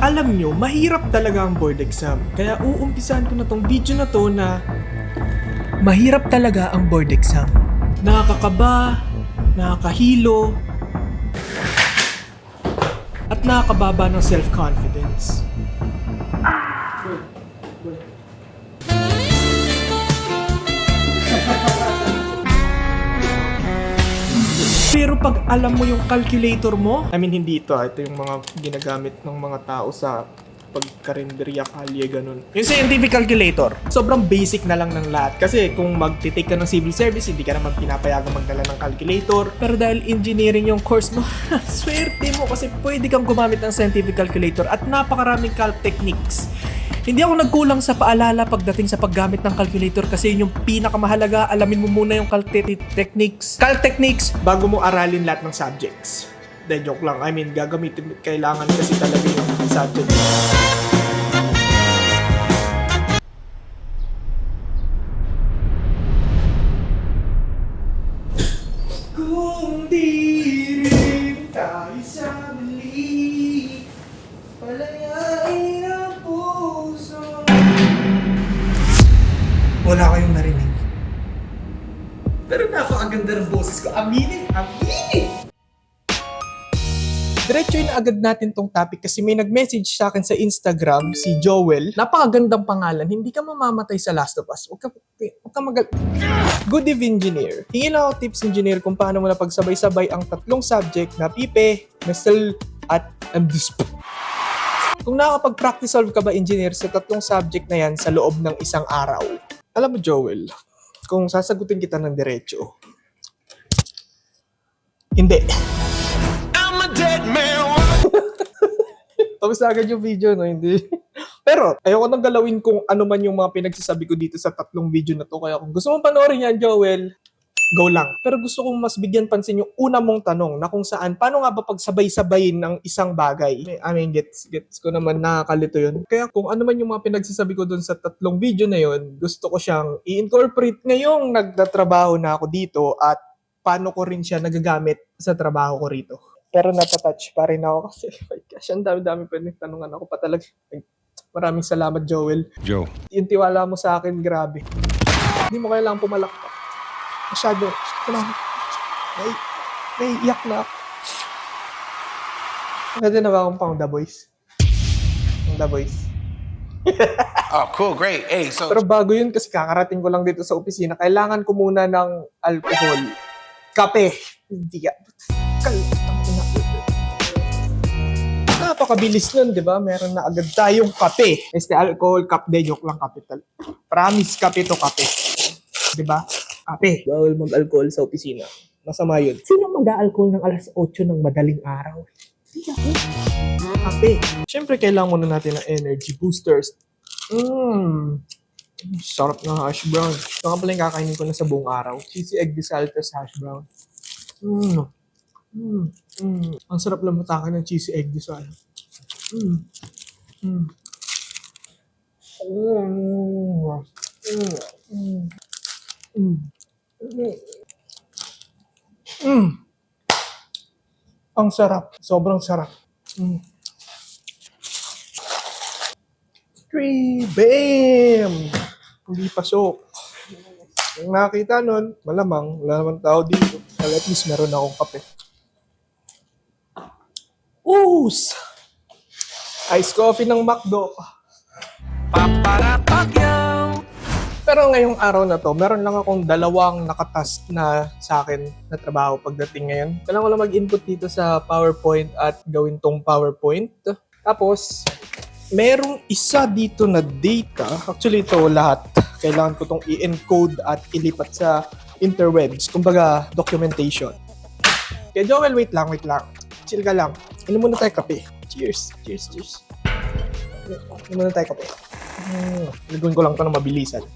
Alam nyo, mahirap talaga ang board exam. Kaya uumpisahan ko na tong video na to na mahirap talaga ang board exam. Nakakakaba, nakakahilo, at nakakababa ng self-confidence. Pero pag alam mo yung calculator mo, I mean hindi ito, ah. ito yung mga ginagamit ng mga tao sa pagkarinderya kalye ganun. Yung scientific calculator, sobrang basic na lang ng lahat. Kasi kung magtitake ka ng civil service, hindi ka naman pinapayagang magdala ng calculator. Pero dahil engineering yung course mo, swerte mo kasi pwede kang gumamit ng scientific calculator at napakaraming calc techniques. Hindi ako nagkulang sa paalala pagdating sa paggamit ng calculator kasi yun yung pinakamahalaga. Alamin mo muna yung calc te- techniques. Calc techniques bago mo aralin lahat ng subjects. De joke lang. I mean, gagamitin kailangan kasi talaga yung subject. Kung di ng boses ko. Aminin! Aminin! Diretsuin na agad natin tong topic kasi may nag-message sa akin sa Instagram, si Joel. Napakagandang pangalan. Hindi ka mamamatay sa Last of Us. Huwag ka, huwag ka magal... Good Eve Engineer. Hingin ako tips engineer kung paano mo na pagsabay-sabay ang tatlong subject na pipe, mesel, at MDisp. Kung nakakapag-practice solve ka ba engineer sa tatlong subject na yan sa loob ng isang araw? Alam mo Joel, kung sasagutin kita ng diretso, hindi. I'm a dead man. Tapos na agad yung video, no? Hindi. Pero, ayoko nang galawin kung ano man yung mga pinagsasabi ko dito sa tatlong video na to. Kaya kung gusto mong panoorin yan, Joel, go lang. Pero gusto kong mas bigyan pansin yung una mong tanong na kung saan, paano nga ba pagsabay-sabayin ng isang bagay? I mean, gets, gets ko naman nakakalito yun. Kaya kung ano man yung mga pinagsasabi ko dun sa tatlong video na yun, gusto ko siyang i-incorporate ngayong nagtatrabaho na ako dito at paano ko rin siya nagagamit sa trabaho ko rito. Pero natatouch pa rin ako kasi, my gosh, ang dami-dami pwedeng tanungan ako pa talaga. Maraming salamat, Joel. Joe. Yung tiwala mo sa akin, grabe. Hindi mo kailangang pumalakpak. Masyado. May, may iyak na ako. Pwede na ba akong pang The Voice? Pang The Voice. Oh, cool, great. Hey, so Pero bago yun, kasi kakarating ko lang dito sa opisina, kailangan ko muna ng alcohol. Kape. Hindi ka. Kalimutan ko na. Napakabilis nun, di ba? Meron na agad tayong kape. Este alcohol cup de joke lang kapital. Promise kape to kape. Di ba? Kape. Bawal mag-alcohol sa opisina. Masama yun. Sino mag-alcohol ng alas 8 ng madaling araw? Hindi ako. Kape. Siyempre, kailangan muna natin ng energy boosters. Mmm. Sarap ng hash brown. Ito nga pala yung kakainin ko na sa buong araw. Cheesy egg desaltas hash brown. Mmm. Mmm. Mmm. Ang sarap lang matakan ng cheesy egg desal. Mmm. Mmm. Mmm. Mmm. Mmm. Mmm. Mmm. Ang sarap. Sobrang sarap. Mmm. Three, bam! Hindi pasok. Yung nakita nun, malamang, wala naman tao dito. Well, at least meron akong kape. Oos! Ice coffee ng McDo. Pero ngayong araw na to, meron lang akong dalawang nakatask na sa akin na trabaho pagdating ngayon. Kailangan ko lang mag-input dito sa PowerPoint at gawin tong PowerPoint. Tapos, merong isa dito na data. Actually, ito lahat. Kailangan ko tong i-encode at ilipat sa interwebs. Kumbaga, documentation. Kaya Joel, wait lang, wait lang. Chill ka lang. Inom muna tayo kape. Cheers. Cheers, cheers. Inom muna tayo kape. Hmm, Lagawin ko lang to na mabilisan.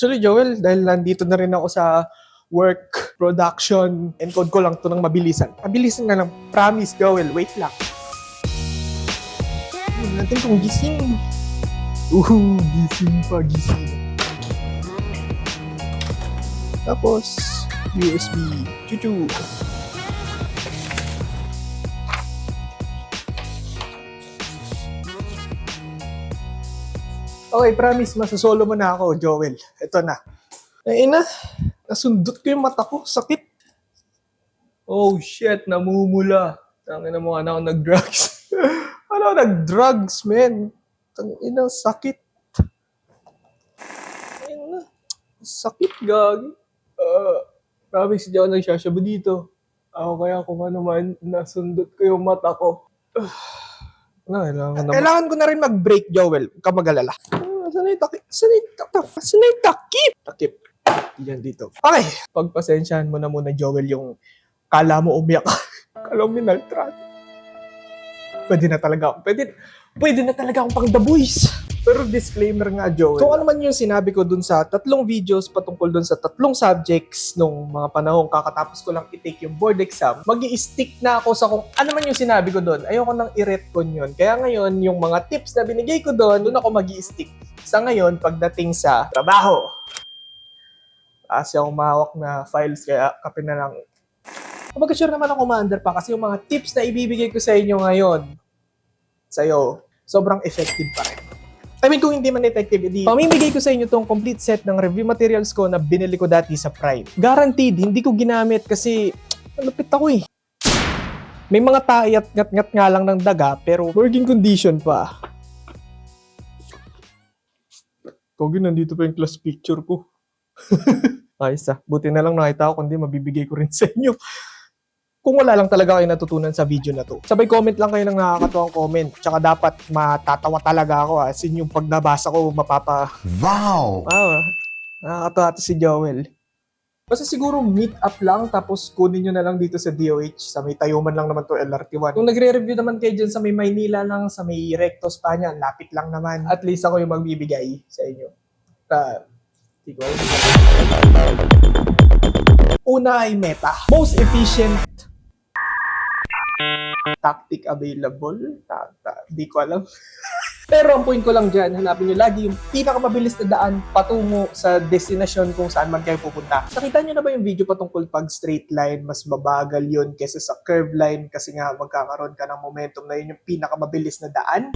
Actually, Joel, dahil nandito na rin ako sa work, production, encode ko lang to ng mabilisan. Mabilisan na lang. Promise, Joel. Wait lang. Tingnan natin kung gising. Uhu, gising pa, gising. Tapos, USB. Chuchu. Okay, promise, masasolo mo na ako, Joel. Ito na. Ay na, nasundot ko yung mata ko. Sakit. Oh shit, namumula. Tangin na mo, ano ako nag-drugs. ano ako nag-drugs, man. Tangin na, sakit. Ayun na. Sakit, gag. Uh, promise, di ako nagsasyabu dito. Ako kaya kung ano man, nasundot ko yung mata ko. Ano, kailangan ko na Kailangan ko na rin mag-break, Joel. Huwag ka mag-alala. Ah, yung takip? Yung takip? Yung takip? Takip. Yan dito. Okay. Pagpasensyahan mo na muna, Joel, yung kala mo umiyak ka. kala mo minaltrato. Pwede na talaga ako. Pwede, pwede na talaga akong pang the boys. Pero disclaimer nga, Joel. Kung ano man yung sinabi ko dun sa tatlong videos patungkol dun sa tatlong subjects nung mga panahong kakatapos ko lang i-take yung board exam, mag stick na ako sa kung ano man yung sinabi ko dun. Ayoko nang i-retcon yun. Kaya ngayon, yung mga tips na binigay ko dun, dun ako mag stick Sa ngayon, pagdating sa trabaho, kasi ako mahawak na files, kaya kape na lang. Kumbaga sure naman ako, commander pa, kasi yung mga tips na ibibigay ko sa inyo ngayon, sa'yo, sobrang effective pa rin. I mean, kung hindi man effective, edi pamimigay ko sa inyo tong complete set ng review materials ko na binili ko dati sa Prime. Guaranteed, hindi ko ginamit kasi malupit ako eh. May mga tayo at ngat-ngat nga lang ng daga, pero working condition pa. Kogi, nandito pa yung class picture ko. Ayos ah. Buti na lang nakita ko, kundi mabibigay ko rin sa inyo. Kung wala lang talaga kayo natutunan sa video na to. Sabay comment lang kayo ng nakakatuwang comment. Tsaka dapat matatawa talaga ako ah. As in yung pag nabasa ko, mapapa... Wow. Wow, ah. nakakatawa to si Joel. Basta siguro meet up lang tapos kunin nyo na lang dito sa DOH. Sa may Tayuman lang naman to LRT1. Kung nagre-review naman kayo dyan sa may Maynila lang, sa may Recto Spanya, lapit lang naman. At least ako yung magbibigay sa inyo. Uh, di ko alam. Una ay meta. Most efficient tactic available. Ta, ta, di ko alam. Pero ang point ko lang dyan, hanapin nyo lagi yung pinakamabilis na daan patungo sa destinasyon kung saan man kayo pupunta. Nakita nyo na ba yung video patungkol pag straight line, mas mabagal yun kesa sa curve line kasi nga magkakaroon ka ng momentum na yun yung pinakamabilis na daan?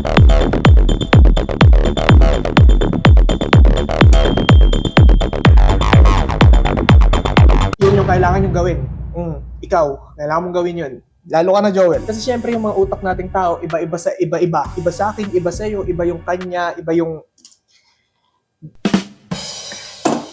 Yun yung kailangan yung gawin. Mm, ikaw, kailangan mong gawin yun. Lalo ka na, Joel. Kasi syempre yung mga utak nating tao, iba-iba sa iba-iba. Iba sa akin, iba sa iyo, iba yung kanya, iba yung...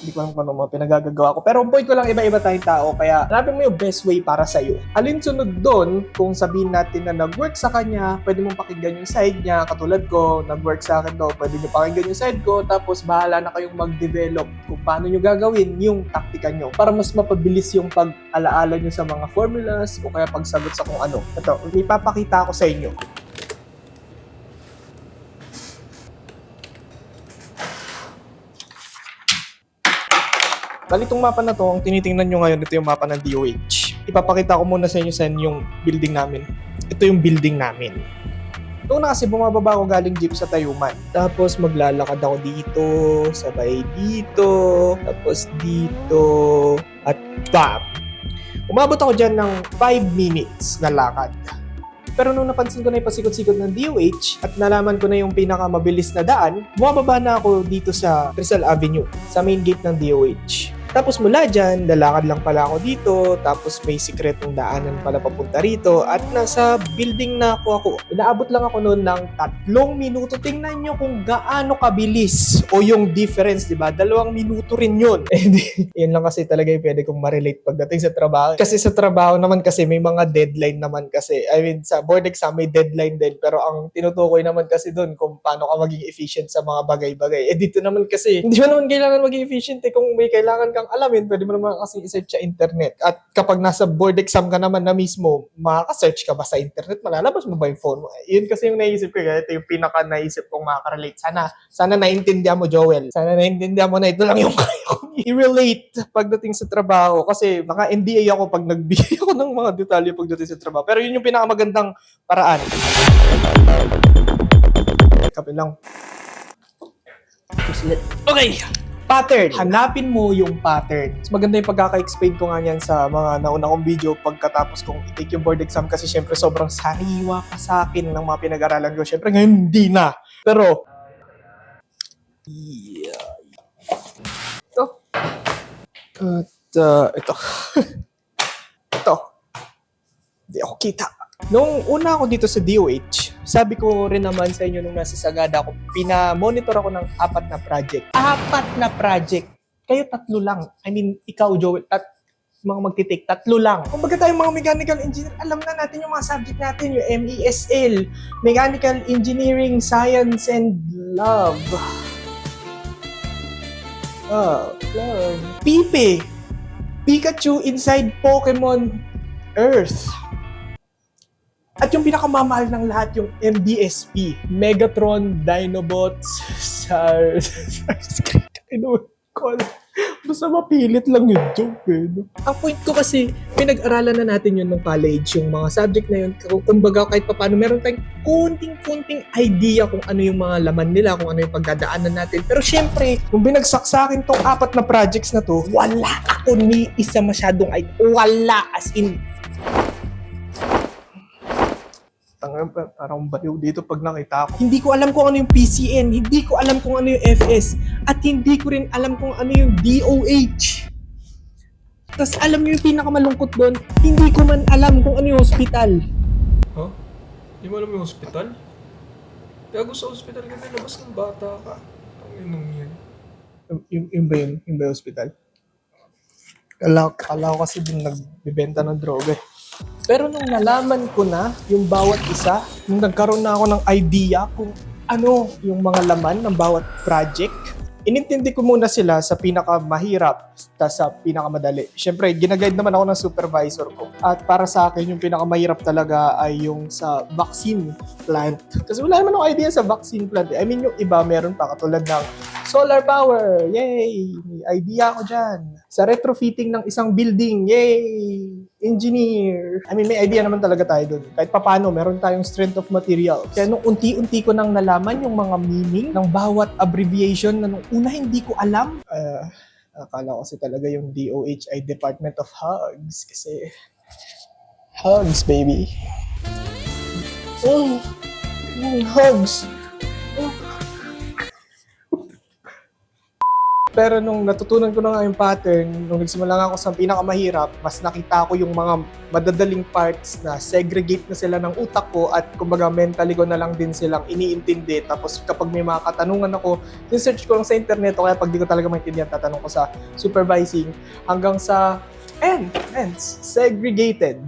Hindi ko alam kung ano mga pinagagagawa ko. Pero point ko lang, iba-iba tayong tao. Kaya hanapin mo yung best way para sa iyo. Alin sunod doon, kung sabihin natin na nag-work sa kanya, pwede mong pakinggan yung side niya. Katulad ko, nag-work sa akin to, pwede nyo pakinggan yung side ko. Tapos bahala na kayong mag-develop kung paano nyo gagawin yung taktika nyo. Para mas mapabilis yung pag-alaala nyo sa mga formulas o kaya pagsagot sa kung ano. Ito, may papakita ako sa inyo. Bali itong mapa na to, ang tinitingnan nyo ngayon, ito yung mapa ng DOH. Ipapakita ko muna sa inyo saan yung building namin. Ito yung building namin. Ito na kasi bumababa ako galing jeep sa Tayuman. Tapos maglalakad ako dito, sabay dito, tapos dito, at bam! Umabot ako dyan ng 5 minutes na lakad. Pero nung napansin ko na yung pasikot-sikot ng DOH at nalaman ko na yung pinakamabilis na daan, bumababa na ako dito sa Rizal Avenue, sa main gate ng DOH. Tapos mula dyan, lalakad lang pala ako dito, tapos may sikretong daanan pala papunta rito, at nasa building na ako ako. Inaabot lang ako noon ng tatlong minuto. Tingnan nyo kung gaano kabilis o yung difference, di ba? Dalawang minuto rin yun. Yun lang kasi talaga yung pwede kong ma-relate pagdating sa trabaho. Kasi sa trabaho naman kasi may mga deadline naman kasi. I mean, sa board exam may deadline din, pero ang tinutukoy naman kasi doon kung paano ka maging efficient sa mga bagay-bagay. Eh dito naman kasi, hindi mo naman kailangan maging efficient eh. Kung may kailangan kang alamin, pwede mo naman kasi i-search sa internet. At kapag nasa board exam ka naman na mismo, makaka-search ka ba sa internet? Malalabas mo ba yung phone mo? Yun kasi yung naisip ko. Kaya ito yung pinaka naisip kong makaka-relate. Sana, sana naintindihan mo, Joel. Sana naintindihan mo na ito lang yung kaya kong i-relate pagdating sa trabaho. Kasi naka NDA ako pag nagbigay ako ng mga detalye pagdating sa trabaho. Pero yun yung pinakamagandang paraan. Kape lang. Okay! Pattern. Hanapin mo yung pattern. Mas maganda yung pagkaka-explain ko nga yan sa mga nauna kong video pagkatapos kong i-take yung board exam kasi syempre sobrang sariwa pa sa akin ng mga pinag-aralan ko. Syempre ngayon hindi na. Pero, yeah. Ito. At, uh, ito. ito. Hindi ako kita. Nung una ako dito sa DOH, sabi ko rin naman sa inyo nung nasa Sagada ako, pina-monitor ako ng apat na project. Apat na project. Kayo tatlo lang. I mean, ikaw, Joel, at mga magtitik, tatlo lang. Kung baga tayong mga mechanical engineer, alam na natin yung mga subject natin, yung MESL, Mechanical Engineering, Science, and Love. Oh, love. Pipe. Pikachu inside Pokemon Earth. At yung pinakamamahal ng lahat, yung MDSP. Megatron, Dinobots, Sars... Starscream. I don't call. Basta mapilit lang yung joke eh. no? Ang point ko kasi, pinag-aralan na natin yun nung college, yung mga subject na yun. Kumbaga kahit pa paano, meron tayong kunting-kunting idea kung ano yung mga laman nila, kung ano yung pagdadaanan natin. Pero syempre, kung binagsak sa akin tong apat na projects na to, wala ako ni isa masyadong idea. Wala. As in, Tangan pa, parang baliw dito pag nakita ko. Hindi ko alam kung ano yung PCN, hindi ko alam kung ano yung FS, at hindi ko rin alam kung ano yung DOH. Tapos alam niyo yung pinakamalungkot doon, hindi ko man alam kung ano yung hospital. Ha? Di mo alam yung hospital? Gago sa hospital ka labas ng bata ka. Ang inang yan. Yung, yung, yung ba yun? Yung ba yung hospital? Kala, kala ko kasi din nagbibenta ng droga eh. Pero nung nalaman ko na yung bawat isa, nung nagkaroon na ako ng idea kung ano yung mga laman ng bawat project, inintindi ko muna sila sa pinakamahirap tas sa pinakamadali. Siyempre, ginaguide naman ako ng supervisor ko. At para sa akin, yung pinakamahirap talaga ay yung sa vaccine plant. Kasi wala naman akong idea sa vaccine plant. I mean, yung iba meron pa katulad ng solar power. Yay! May idea ako dyan. Sa retrofitting ng isang building. Yay! Engineer. I mean, may idea naman talaga tayo doon. Kahit papano, meron tayong strength of materials. Kaya nung unti-unti ko nang nalaman yung mga meaning ng bawat abbreviation na nung una hindi ko alam. Uh, akala ko kasi talaga yung DOH ay Department of Hugs. Kasi, hugs, baby. Oh, hugs. Pero nung natutunan ko na nga yung pattern, nung nagsimula nga ako sa pinakamahirap, mas nakita ko yung mga madadaling parts na segregate na sila ng utak ko at kumbaga mentally ko na lang din silang iniintindi. Tapos kapag may mga katanungan ako, search ko lang sa internet o kaya pag di ko talaga maintindihan, tatanong ko sa supervising hanggang sa and, and segregated.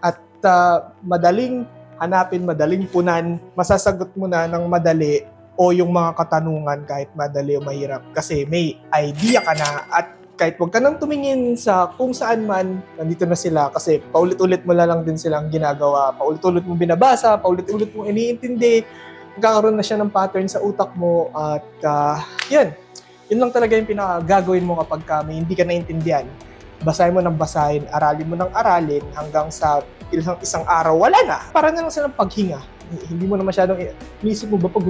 At ah, madaling hanapin, madaling punan, masasagot mo na ng madali o yung mga katanungan kahit madali o mahirap kasi may idea ka na at kahit wag ka nang tumingin sa kung saan man, nandito na sila kasi paulit-ulit mo lang din silang ginagawa. Paulit-ulit mo binabasa, paulit-ulit mo iniintindi. Nagkakaroon na siya ng pattern sa utak mo at ah, yun. Yun lang talaga yung pinakagagawin mo kapag ka may hindi ka naintindihan. Basahin mo ng basahin, aralin mo ng aralin hanggang sa isang, isang araw, wala na. Para na lang silang paghinga. Hindi mo na masyadong, inisip mo ba pag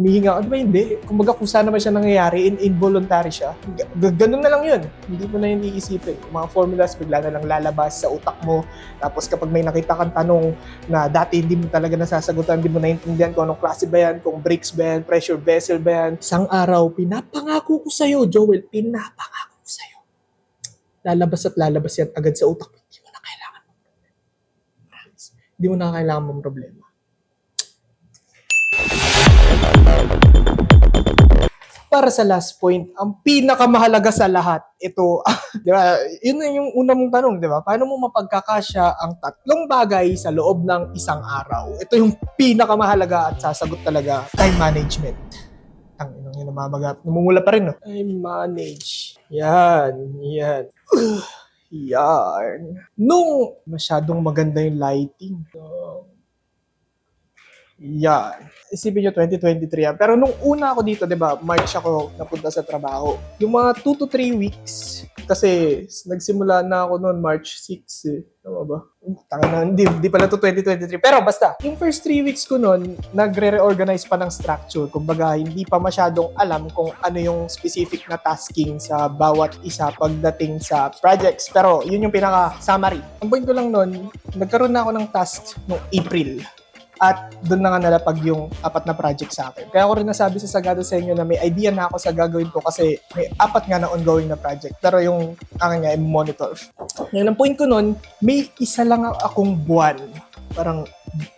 humihinga ka, di ba hindi? Kumbaga kung saan naman siya nangyayari, in involuntary siya. G- ganun na lang yun. Hindi mo na yun iisipin. Mga formulas, bigla na lang lalabas sa utak mo. Tapos kapag may nakita kang tanong na dati hindi mo talaga nasasagutan, hindi mo naintindihan kung anong klase ba yan, kung brakes ba yan, pressure vessel ba yan. Isang araw, pinapangako ko sa'yo, Joel, pinapangako ko sa'yo. Lalabas at lalabas yan agad sa utak mo. Hindi mo na kailangan. Hindi mo na kailangan ng problema. Para sa last point, ang pinakamahalaga sa lahat, ito, di ba, yun na yung una mong tanong, di ba? Paano mo mapagkakasya ang tatlong bagay sa loob ng isang araw? Ito yung pinakamahalaga at sasagot talaga, time management. Ang inong yun namamagat. Namumula pa rin, no? Time manage. Yan, yan. yan. Nung masyadong maganda yung lighting, no? Yan. Isipin nyo, 2023 yan. Pero nung una ako dito, di ba, March ako napunta sa trabaho. Yung mga 2 to 3 weeks, Kasi nagsimula na ako noon March 6 eh. Tama ba? Tanga na, hindi, hindi pala to 2023. Pero basta, yung first 3 weeks ko noon, nagre-reorganize pa ng structure. Kumbaga, hindi pa masyadong alam kung ano yung specific na tasking sa bawat isa pagdating sa projects. Pero yun yung pinaka-summary. Ang point ko lang noon, nagkaroon na ako ng task noong April. At doon na nga nalapag yung apat na project sa akin. Kaya ako rin nasabi sa Sagado sa inyo na may idea na ako sa gagawin ko kasi may apat nga na ongoing na project. Pero yung akin nga, i-monitor. Ngayon, ang point ko nun, may isa lang akong buwan. Parang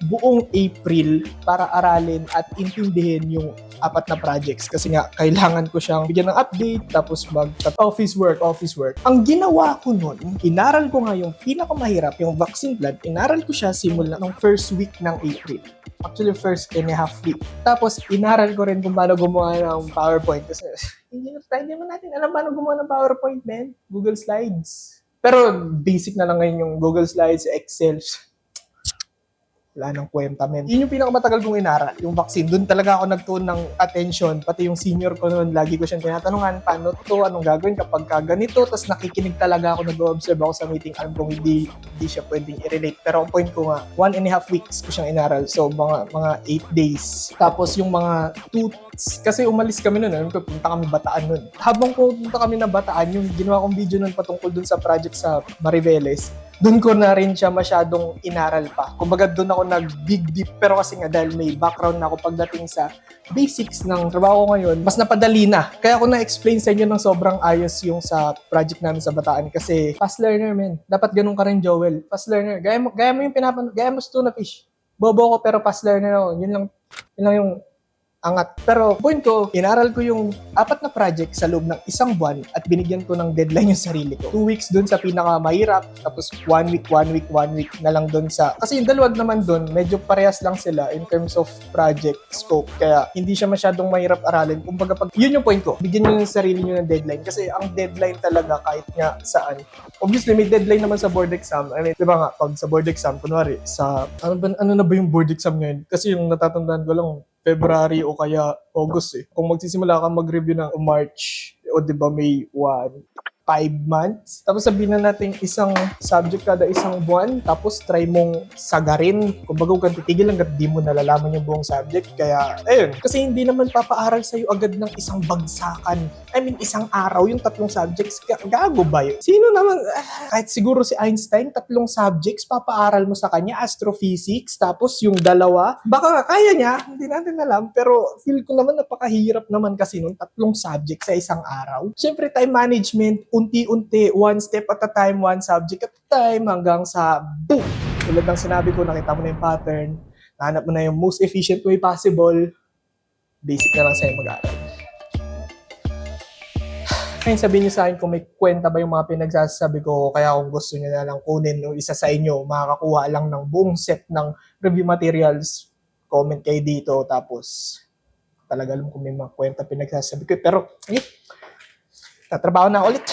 buong April para aralin at intindihin yung apat na projects kasi nga kailangan ko siyang bigyan ng update tapos mag office work, office work. Ang ginawa ko nun, inaral ko nga yung pinakamahirap, yung vaccine plan, inaral ko siya simula ng first week ng April. Actually, first and a half week. Tapos, inaral ko rin kung paano gumawa ng PowerPoint kasi hindi naman natin alam paano gumawa ng PowerPoint, man. Google Slides. Pero basic na lang ngayon yung Google Slides, Excel. Wala nang kwenta, men. Yun yung pinakamatagal kong inaral, yung vaccine. Doon talaga ako nagtuon ng attention. Pati yung senior ko noon, lagi ko siyang tinatanungan, paano to, anong gagawin kapag ka ganito. Tapos nakikinig talaga ako, nag-observe ako sa meeting. Alam kong hindi, hindi siya pwedeng i-relate. Pero ang point ko nga, one and a half weeks ko siyang inaral. So, mga mga eight days. Tapos yung mga two kasi umalis kami noon, ano, punta kami Bataan noon. Habang pupunta kami na Bataan, yung ginawa kong video noon patungkol dun sa project sa Mariveles, doon ko na rin siya masyadong inaral pa. Kumbaga doon ako nag-dig deep pero kasi nga dahil may background na ako pagdating sa basics ng trabaho ko ngayon, mas napadali na. Kaya ako na-explain sa inyo ng sobrang ayos yung sa project namin sa Bataan kasi fast learner men. Dapat ganun ka rin Joel. Fast learner. Gaya mo, gaya mo yung pinapan, gaya mo tuna fish. Bobo ko pero fast learner ako. Yun lang, yun lang yung angat. Pero point ko, inaral ko yung apat na project sa loob ng isang buwan at binigyan ko ng deadline yung sarili ko. Two weeks dun sa pinakamahirap, tapos one week, one week, one week na lang dun sa... Kasi yung dalawag naman dun, medyo parehas lang sila in terms of project scope. Kaya hindi siya masyadong mahirap aralin. Kumbaga, pag, yun yung point ko. Bigyan nyo yung sarili nyo ng deadline. Kasi ang deadline talaga kahit nga saan. Obviously, may deadline naman sa board exam. I mean, di ba nga, pag sa board exam, kunwari, sa... Ano, ba, ano na ba yung board exam ngayon? Kasi yung natatandaan ko lang, February o kaya August eh. Kung magsisimula ka mag-review ng March, o di ba may one, five months. Tapos sabihin na natin isang subject kada isang buwan, tapos try mong sagarin. Kung bago kang titigil hanggat di mo nalalaman yung buong subject. Kaya, ayun. Kasi hindi naman papaaral sa'yo agad ng isang bagsakan. I mean, isang araw yung tatlong subjects. Ga- Gago ba yun? Sino naman, ah, kahit siguro si Einstein, tatlong subjects, papaaral mo sa kanya, astrophysics, tapos yung dalawa, baka kaya niya, hindi natin alam, pero feel ko naman napakahirap naman kasi nung tatlong subjects sa isang araw. Siyempre, time management, unti-unti, one step at a time, one subject at a time, hanggang sa boom! Tulad ng sinabi ko, nakita mo na yung pattern, nahanap mo na yung most efficient way possible, basic na lang sa'yo mag-aaral. Ngayon sabihin niyo sa akin kung may kwenta ba yung mga pinagsasabi ko kaya kung gusto niyo na lang kunin o isa sa inyo, makakakuha lang ng buong set ng review materials, comment kayo dito tapos talaga alam kung may mga kwenta pinagsasabi ko. Pero, ayun, tatrabaho na ulit.